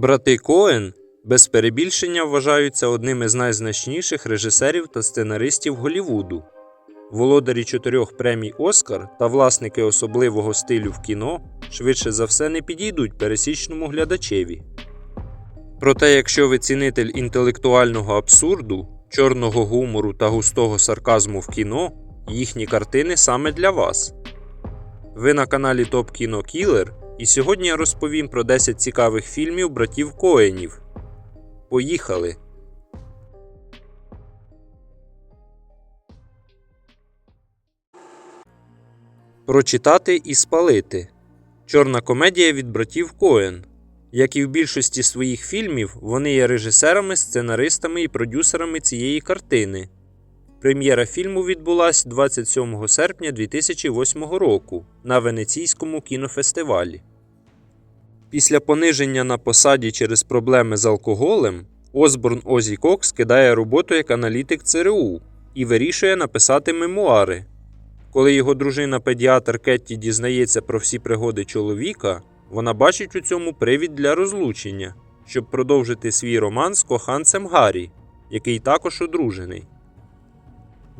Брати Коен без перебільшення вважаються одними з найзначніших режисерів та сценаристів Голлівуду. Володарі чотирьох премій Оскар та власники особливого стилю в кіно швидше за все не підійдуть пересічному глядачеві. Проте, якщо ви цінитель інтелектуального абсурду, чорного гумору та густого сарказму в кіно, їхні картини саме для вас. Ви на каналі Топ Кіно Кілер, і сьогодні я розповім про 10 цікавих фільмів братів Коенів. Поїхали! Прочитати і спалити. Чорна комедія від братів Коен. Як і в більшості своїх фільмів, вони є режисерами, сценаристами і продюсерами цієї картини. Прем'єра фільму відбулась 27 серпня 2008 року на Венеційському кінофестивалі. Після пониження на посаді через проблеми з алкоголем Осборн Озі Кокс кидає роботу як аналітик ЦРУ і вирішує написати мемуари. Коли його дружина-педіатр Кетті дізнається про всі пригоди чоловіка, вона бачить у цьому привід для розлучення, щоб продовжити свій роман з коханцем Гаррі, який також одружений.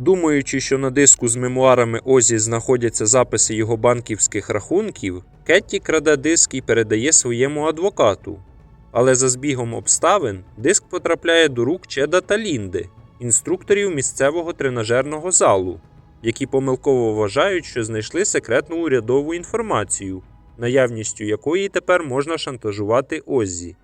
Думаючи, що на диску з мемуарами Озі знаходяться записи його банківських рахунків, Кетті краде диск і передає своєму адвокату. Але за збігом обставин диск потрапляє до рук Чеда та Лінди, інструкторів місцевого тренажерного залу, які помилково вважають, що знайшли секретну урядову інформацію, наявністю якої тепер можна шантажувати Оззі.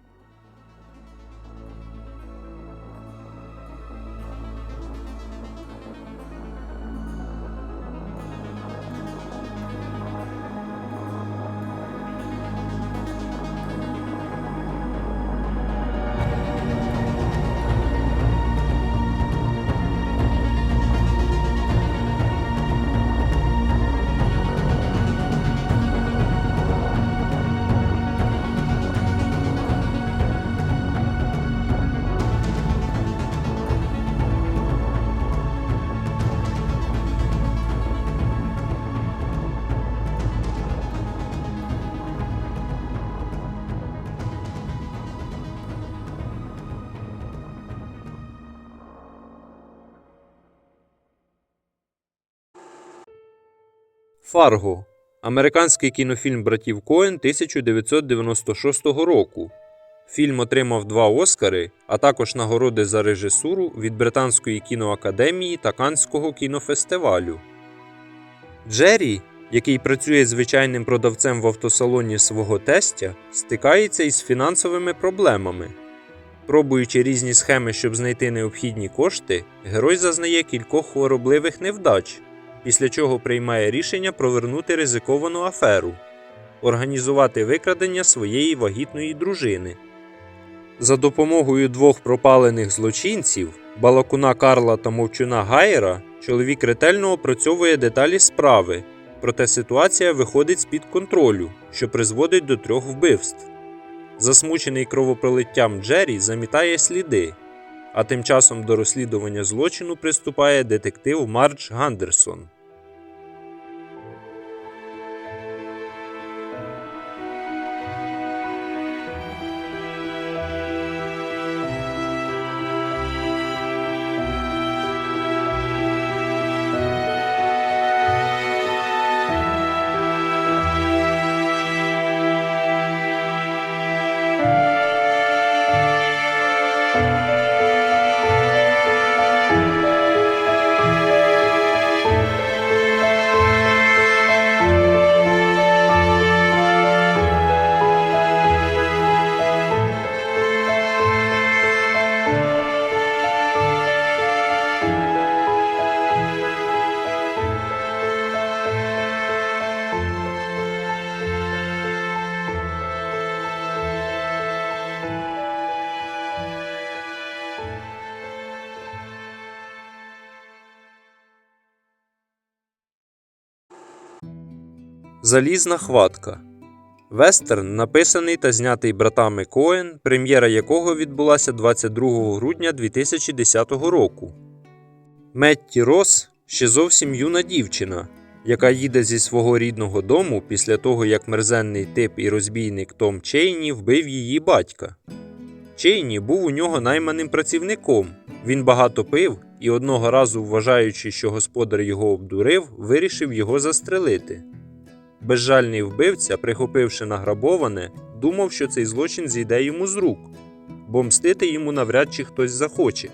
Фарго американський кінофільм братів Коен 1996 року. Фільм отримав два Оскари, а також нагороди за режисуру від Британської кіноакадемії та Канського кінофестивалю. Джері, який працює звичайним продавцем в автосалоні свого тестя, стикається із фінансовими проблемами. Пробуючи різні схеми, щоб знайти необхідні кошти, герой зазнає кількох хворобливих невдач після чого приймає рішення провернути ризиковану аферу, організувати викрадення своєї вагітної дружини. За допомогою двох пропалених злочинців балакуна Карла та мовчуна Гайера чоловік ретельно опрацьовує деталі справи, проте ситуація виходить з-під контролю, що призводить до трьох вбивств. Засмучений кровопролиттям Джері замітає сліди, а тим часом до розслідування злочину приступає детектив Мардж Гандерсон. Залізна хватка. Вестерн написаний та знятий братами Коен, прем'єра якого відбулася 22 грудня 2010 року. Метті Рос ще зовсім юна дівчина, яка їде зі свого рідного дому після того, як мерзенний тип і розбійник Том Чейні вбив її батька. Чейні був у нього найманим працівником. Він багато пив і одного разу, вважаючи, що господар його обдурив, вирішив його застрелити. Безжальний вбивця, прихопивши награбоване, думав, що цей злочин зійде йому з рук, бо мстити йому навряд чи хтось захоче.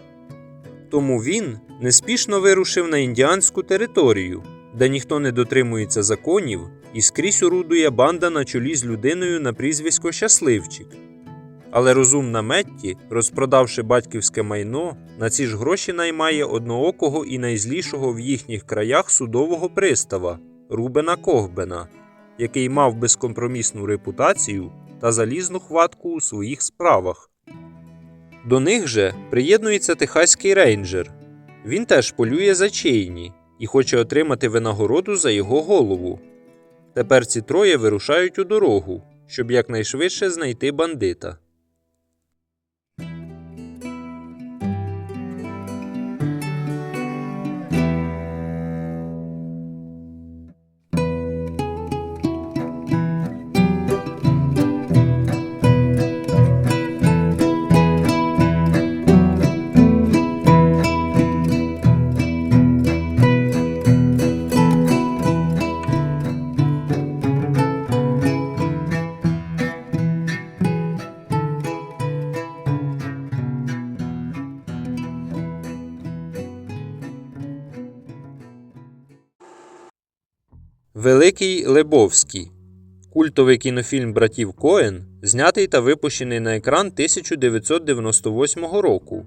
Тому він неспішно вирушив на індіанську територію, де ніхто не дотримується законів, і скрізь орудує банда на чолі з людиною на прізвисько Щасливчик. Але розумна Метті, розпродавши батьківське майно, на ці ж гроші наймає одноокого і найзлішого в їхніх краях судового пристава Рубена Когбена, який мав безкомпромісну репутацію та залізну хватку у своїх справах. До них же приєднується техаський рейнджер. Він теж полює за Чейні і хоче отримати винагороду за його голову. Тепер ці троє вирушають у дорогу, щоб якнайшвидше знайти бандита. Великий Лебовський культовий кінофільм братів Коен, знятий та випущений на екран 1998 року.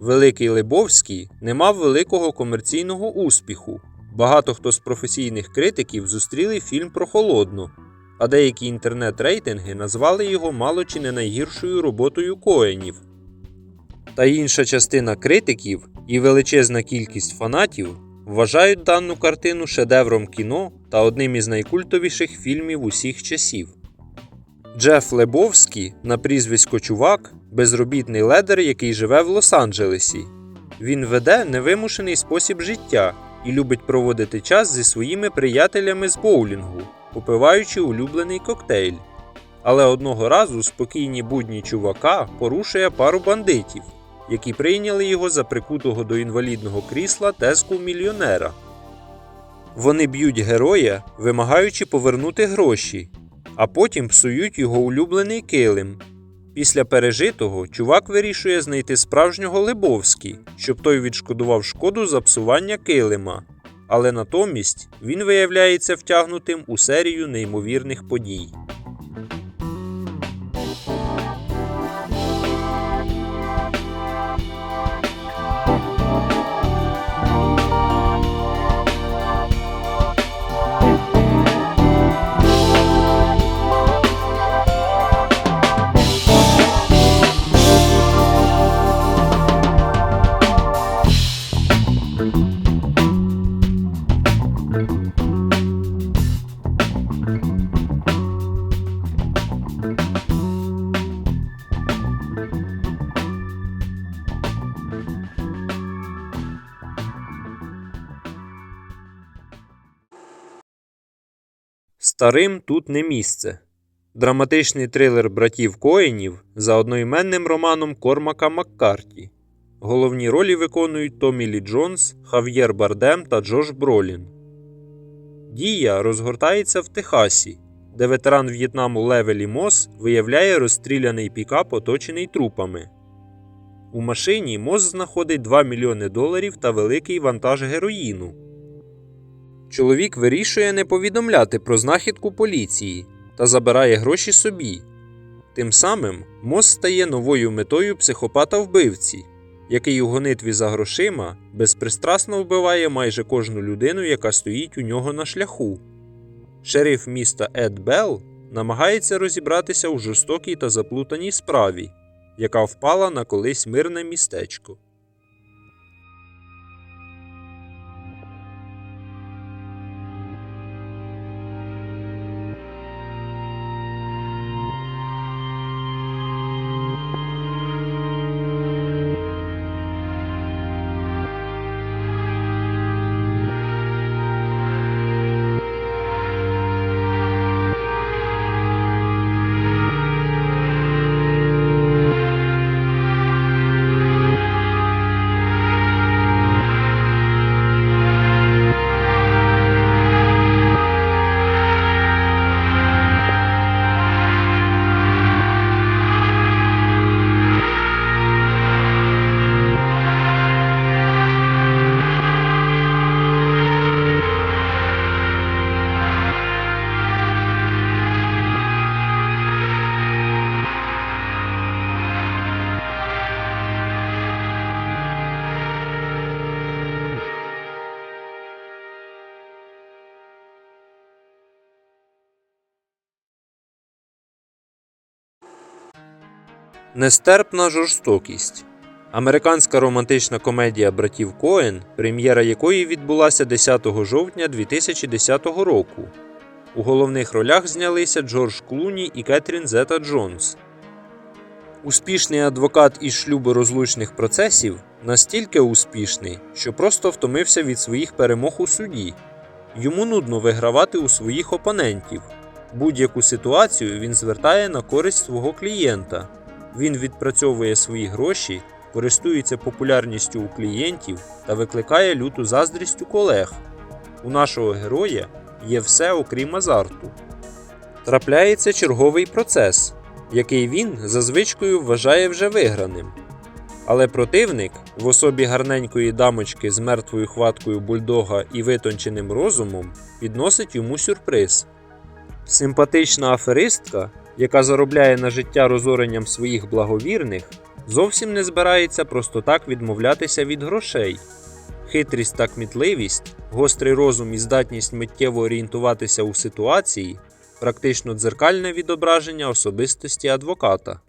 Великий Лебовський не мав великого комерційного успіху. Багато хто з професійних критиків зустріли фільм прохолодно, а деякі інтернет-рейтинги назвали його мало чи не найгіршою роботою Коенів. Та інша частина критиків і величезна кількість фанатів вважають дану картину шедевром кіно та одним із найкультовіших фільмів усіх часів. Джеф Лебовський на прізвисько Чувак безробітний ледер, який живе в Лос-Анджелесі. Він веде невимушений спосіб життя і любить проводити час зі своїми приятелями з боулінгу, попиваючи улюблений коктейль. Але одного разу спокійні будні чувака порушує пару бандитів, які прийняли його за прикутого до інвалідного крісла тезку мільйонера. Вони б'ють героя, вимагаючи повернути гроші, а потім псують його улюблений килим. Після пережитого чувак вирішує знайти справжнього Лебовський, щоб той відшкодував шкоду за псування килима. Але натомість він виявляється втягнутим у серію неймовірних подій. Старим тут не місце. Драматичний трилер братів Коенів за одноіменним романом Кормака Маккарті. Головні ролі виконують Томі Лі Джонс, Хав'єр Бардем та Джош Бролін. Дія розгортається в Техасі, де ветеран В'єтнаму Левелі Мос виявляє розстріляний пікап, оточений трупами. У машині Мос знаходить 2 мільйони доларів та великий вантаж героїну. Чоловік вирішує не повідомляти про знахідку поліції та забирає гроші собі. Тим самим Мос стає новою метою психопата вбивці, який у гонитві за грошима безпристрасно вбиває майже кожну людину, яка стоїть у нього на шляху. Шериф міста Ед Белл намагається розібратися у жорстокій та заплутаній справі, яка впала на колись мирне містечко. Нестерпна жорстокість. Американська романтична комедія братів Коен, прем'єра якої відбулася 10 жовтня 2010 року. У головних ролях знялися Джордж Клуні і Кетрін Зета Джонс. Успішний адвокат із шлюборозлучних процесів настільки успішний, що просто втомився від своїх перемог у суді. Йому нудно вигравати у своїх опонентів. Будь-яку ситуацію він звертає на користь свого клієнта. Він відпрацьовує свої гроші, користується популярністю у клієнтів та викликає люту заздрість у колег. У нашого героя є все окрім азарту. Трапляється черговий процес, який він за звичкою вважає вже виграним. Але противник, в особі гарненької дамочки з мертвою хваткою бульдога і витонченим розумом, підносить йому сюрприз. Симпатична аферистка, яка заробляє на життя розоренням своїх благовірних, зовсім не збирається просто так відмовлятися від грошей. Хитрість та кмітливість, гострий розум і здатність миттєво орієнтуватися у ситуації практично дзеркальне відображення особистості адвоката.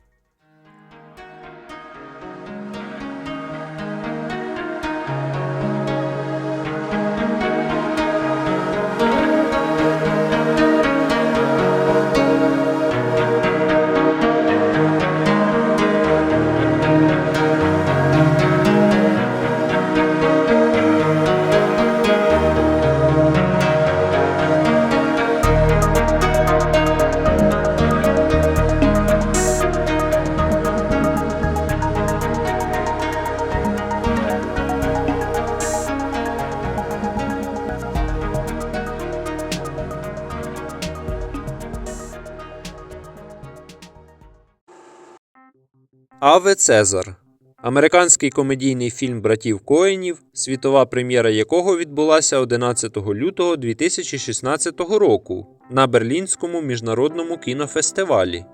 Аве Цезар. Американський комедійний фільм братів Коенів, світова прем'єра якого відбулася 11 лютого 2016 року на Берлінському міжнародному кінофестивалі.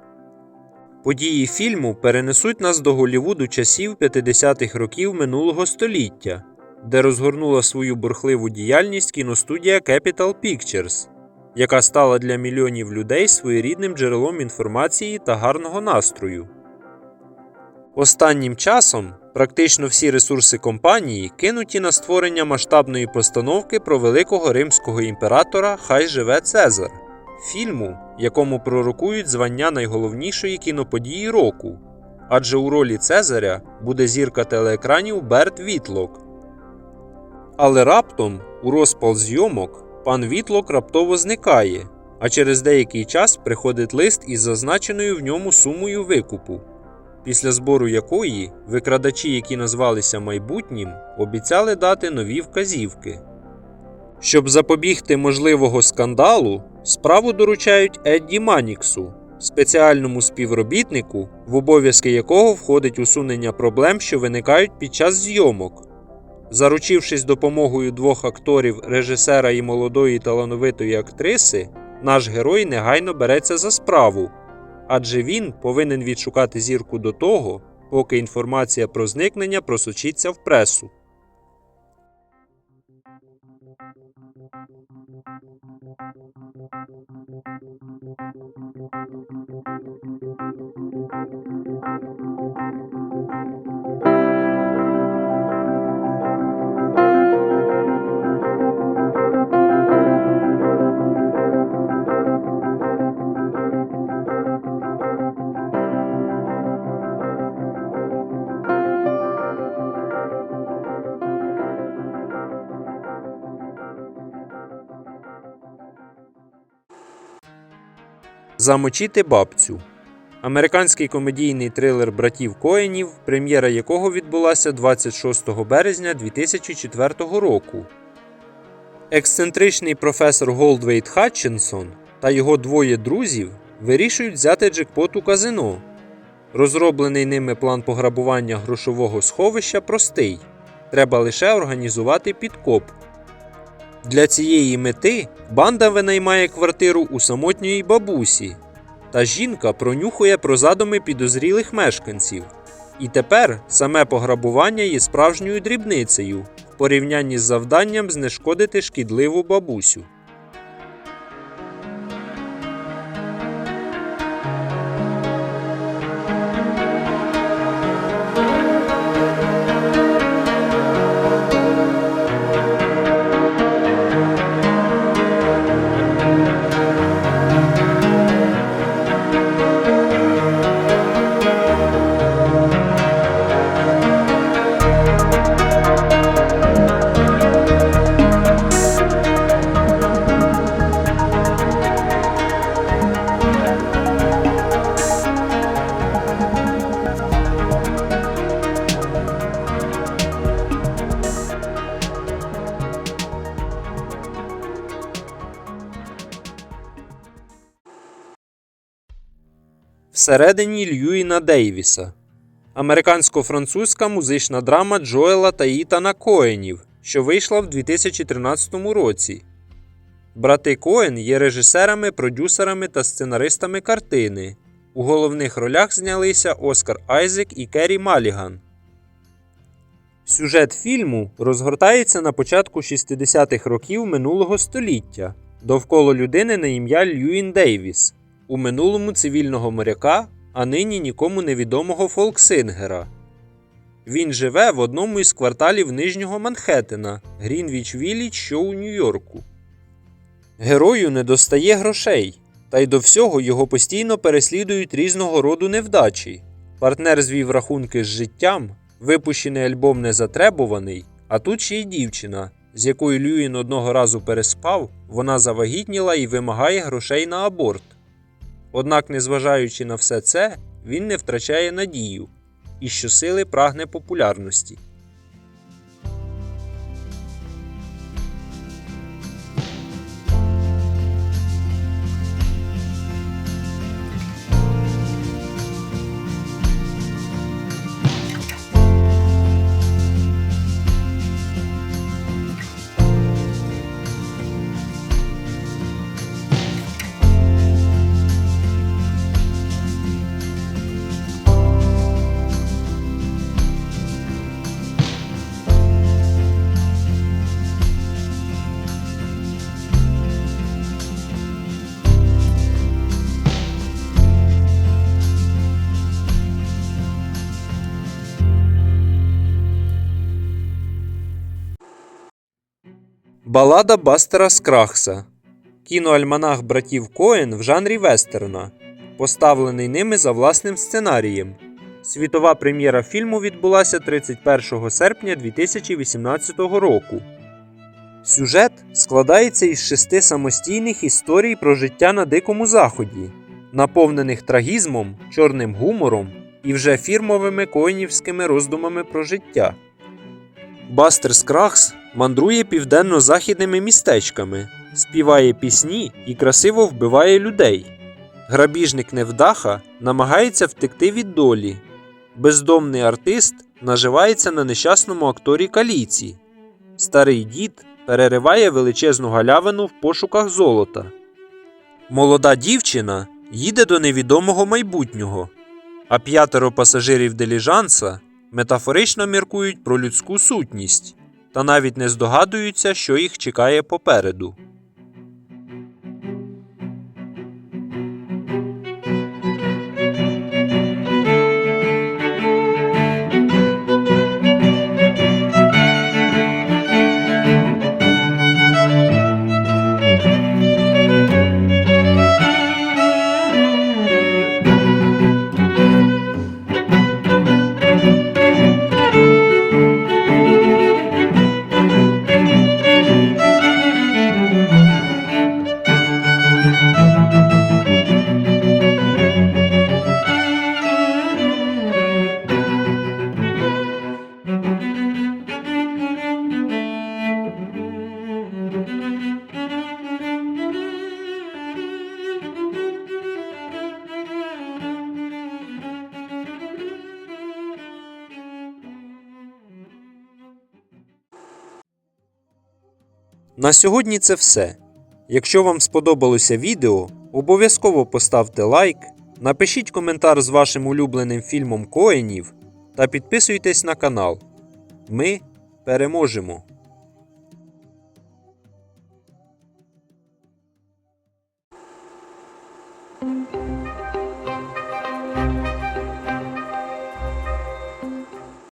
Події фільму перенесуть нас до Голлівуду часів 50-х років минулого століття, де розгорнула свою бурхливу діяльність кіностудія Capital Pictures, яка стала для мільйонів людей своєрідним джерелом інформації та гарного настрою. Останнім часом практично всі ресурси компанії кинуті на створення масштабної постановки про великого римського імператора Хай живе Цезар, фільму, якому пророкують звання найголовнішої кіноподії року. Адже у ролі Цезаря буде зірка телеекранів Берт Вітлок. Але раптом, у розпал зйомок, пан Вітлок раптово зникає, а через деякий час приходить лист із зазначеною в ньому сумою викупу після збору якої викрадачі, які назвалися майбутнім, обіцяли дати нові вказівки. Щоб запобігти можливого скандалу, справу доручають Едді Маніксу, спеціальному співробітнику, в обов'язки якого входить усунення проблем, що виникають під час зйомок. Заручившись допомогою двох акторів, режисера і молодої талановитої актриси, наш герой негайно береться за справу адже він повинен відшукати зірку до того, поки інформація про зникнення просочиться в пресу. Замочити бабцю. Американський комедійний трилер братів Коенів, прем'єра якого відбулася 26 березня 2004 року. Ексцентричний професор Голдвейт Хатчинсон та його двоє друзів вирішують взяти джекпот у казино. Розроблений ними план пограбування грошового сховища простий. Треба лише організувати підкоп. Для цієї мети банда винаймає квартиру у самотньої бабусі, та жінка пронюхує про задуми підозрілих мешканців. І тепер саме пограбування є справжньою дрібницею в порівнянні з завданням знешкодити шкідливу бабусю. Всередині Льюіна Дейвіса. Американсько-французька музична драма Джоела та Ітана Коенів, що вийшла в 2013 році. Брати Коен є режисерами, продюсерами та сценаристами картини. У головних ролях знялися Оскар Айзек і Керрі Маліган. Сюжет фільму розгортається на початку 60-х років минулого століття довкола людини на ім'я Льюін Дейвіс, у минулому цивільного моряка, а нині нікому невідомого фолксингера. Він живе в одному із кварталів Нижнього Манхеттена, Грінвіч Віллідж, що у Нью-Йорку. Герою не достає грошей, та й до всього його постійно переслідують різного роду невдачі. Партнер звів рахунки з життям, випущений альбом не затребуваний, а тут ще й дівчина, з якою Люїн одного разу переспав, вона завагітніла і вимагає грошей на аборт. Однак, незважаючи на все це, він не втрачає надію і щосили прагне популярності. Балада Бастера Скрахса. Кіноальманах братів Коен в жанрі вестерна, поставлений ними за власним сценарієм. Світова прем'єра фільму відбулася 31 серпня 2018 року. Сюжет складається із шести самостійних історій про життя на Дикому Заході, наповнених трагізмом, чорним гумором і вже фірмовими коїнівськими роздумами про життя. Бастер Скрахс мандрує південно-західними містечками, співає пісні і красиво вбиває людей. Грабіжник невдаха намагається втекти від долі. Бездомний артист наживається на нещасному акторі каліці. Старий дід перериває величезну галявину в пошуках золота. Молода дівчина їде до невідомого майбутнього, а п'ятеро пасажирів диліжанса метафорично міркують про людську сутність та навіть не здогадуються, що їх чекає попереду. На сьогодні це все. Якщо вам сподобалося відео, обов'язково поставте лайк, напишіть коментар з вашим улюбленим фільмом Коенів та підписуйтесь на канал. Ми переможемо!